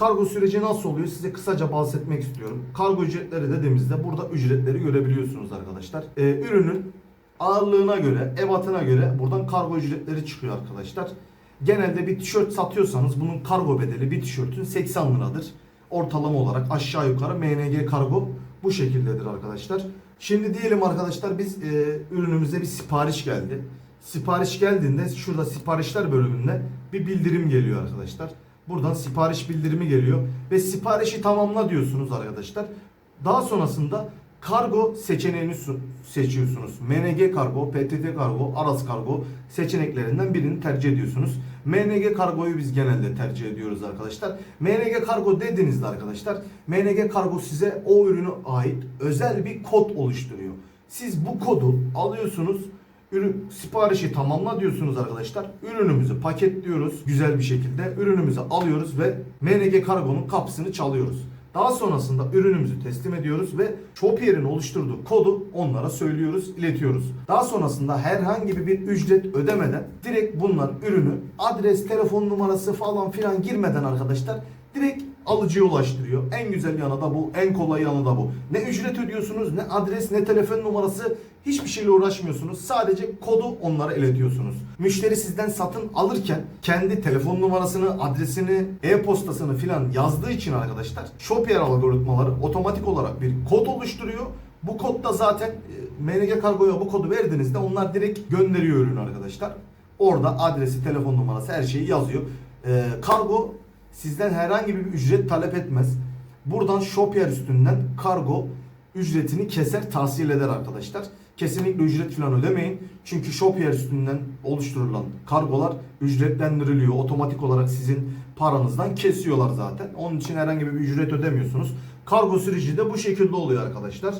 Kargo süreci nasıl oluyor size kısaca bahsetmek istiyorum. Kargo ücretleri dediğimizde burada ücretleri görebiliyorsunuz arkadaşlar. Ee, ürünün ağırlığına göre, ebatına göre buradan kargo ücretleri çıkıyor arkadaşlar. Genelde bir tişört satıyorsanız bunun kargo bedeli bir tişörtün 80 liradır. Ortalama olarak aşağı yukarı MNG kargo bu şekildedir arkadaşlar. Şimdi diyelim arkadaşlar biz e, ürünümüze bir sipariş geldi. Sipariş geldiğinde şurada siparişler bölümünde bir bildirim geliyor arkadaşlar. Buradan sipariş bildirimi geliyor ve siparişi tamamla diyorsunuz arkadaşlar. Daha sonrasında kargo seçeneğini su- seçiyorsunuz. MNG kargo, PTT kargo, Aras kargo seçeneklerinden birini tercih ediyorsunuz. MNG kargoyu biz genelde tercih ediyoruz arkadaşlar. MNG kargo dediğinizde arkadaşlar MNG kargo size o ürüne ait özel bir kod oluşturuyor. Siz bu kodu alıyorsunuz Ürün siparişi tamamla diyorsunuz arkadaşlar. Ürünümüzü paketliyoruz güzel bir şekilde. Ürünümüzü alıyoruz ve MNG Kargo'nun kapısını çalıyoruz. Daha sonrasında ürünümüzü teslim ediyoruz ve Shopier'in oluşturduğu kodu onlara söylüyoruz, iletiyoruz. Daha sonrasında herhangi bir ücret ödemeden direkt bunlar ürünü adres, telefon numarası falan filan girmeden arkadaşlar direkt alıcıya ulaştırıyor. En güzel yanı da bu, en kolay yanı da bu. Ne ücret ödüyorsunuz, ne adres, ne telefon numarası hiçbir şeyle uğraşmıyorsunuz. Sadece kodu onlara iletiyorsunuz. Müşteri sizden satın alırken kendi telefon numarasını, adresini, e-postasını filan yazdığı için arkadaşlar Shopier algoritmaları otomatik olarak bir kod oluşturuyor. Bu kodda zaten e, MNG Kargo'ya bu kodu verdiğinizde onlar direkt gönderiyor ürünü arkadaşlar. Orada adresi, telefon numarası her şeyi yazıyor. Ee, kargo sizden herhangi bir ücret talep etmez. Buradan Shopier üstünden kargo ücretini keser, tahsil eder arkadaşlar. Kesinlikle ücret falan ödemeyin. Çünkü Shopier üstünden oluşturulan kargolar ücretlendiriliyor. Otomatik olarak sizin paranızdan kesiyorlar zaten. Onun için herhangi bir ücret ödemiyorsunuz. Kargo süreci de bu şekilde oluyor arkadaşlar.